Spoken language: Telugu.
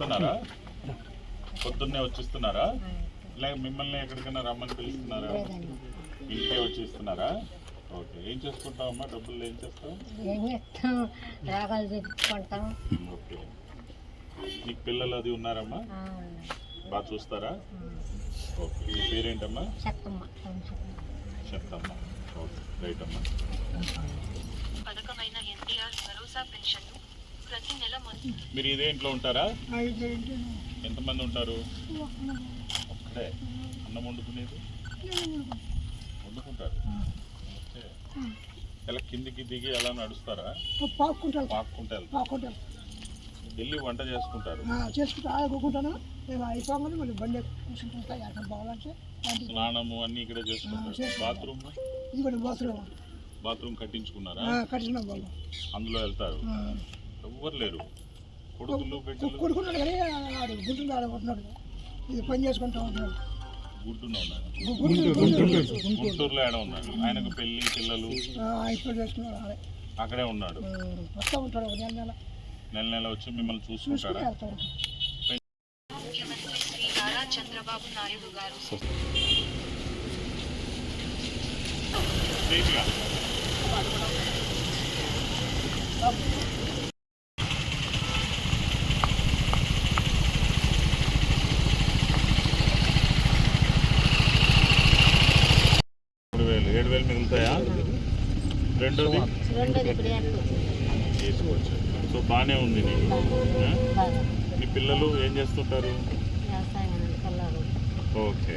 చేస్తున్నారా? పొద్దున్నే వచ్చిస్తున్నారా? లేక మిమ్మల్ని ఎక్కడికైనా రమ్మని పిలుస్తున్నారా? ఇంటికే వచ్చి ఇస్తున్నారా ఓకే ఏం చేసుకుంటావమ్మా? డబ్బులు ఏం చేస్తావు? ఏం చేస్తాం? రాగాలు తెచ్చుకుంటాం ఓకే. నీకు పిల్లలు అది ఉన్నారమ్మా? ఆ, బాగా చూస్తారా. ఓకే నీ పేరేంటమ్మా? చెత్తమ్మ. చెప్తామ్మా ఓకే రైట్ అమ్మా. పథకమైన ఎన్టీఆర్ భరోసా పెన్షన్ను మీరు ఇదే ఇంట్లో ఉంటారా? ఎంతమంది ఉంటారు? ఒక్కడే? అన్నం వండుకునేది? వండుకుంటారు. ఇలా కిందికి దిగి ఎలా నడుస్తారా? పాక్కుంటాను పాక్కుంటే. వెళ్తారు. పాక్కుంటాను వెళ్ళి వంట చేసుకుంటారు. చేసుకుంటా. ఆడుకుంటాను మేము అయిపోగానే మళ్ళీ బండి ఎక్కడ బాగాలంటే స్నానము అన్ని ఇక్కడ చేసుకుంటారు. బాత్రూమ్? బాత్రూమ్. బాత్రూమ్ కట్టించుకున్నారా? అందులో వెళ్తారు. ఎవ్వరు లేరు. కొడుకులు బిడ్డలు కొడుకున్నాడు కానీ ఆడు గుంటుంది ఆడుకుంటున్నాడు ఇది పని చేసుకుంటా ఉంటున్నాడు. గుడ్డున గుంటూరు గుంటూరులో ఏడ ఉన్నారు ఆయనకు పెళ్ళి పిల్లలు ఇప్పుడు చేసుకున్నాడు ఆడే. అక్కడే ఉన్నాడు. వస్తూ ఉంటాడు ఒక నెల నెల. నెల నెల వచ్చి మిమ్మల్ని చూసుకుంటారా? వెళ్తూ ఉంటాడు. ముఖ్యమంత్రి శ్రీ నారా చంద్రబాబు నాయుడు గారు స్ట్రైట్గా. వేలు మిగులుతాయా? రెండోది. తీసుకోవచ్చు సో బాగానే ఉంది నీకు. నీ పిల్లలు ఏం చేస్తుంటారు? ఓకే.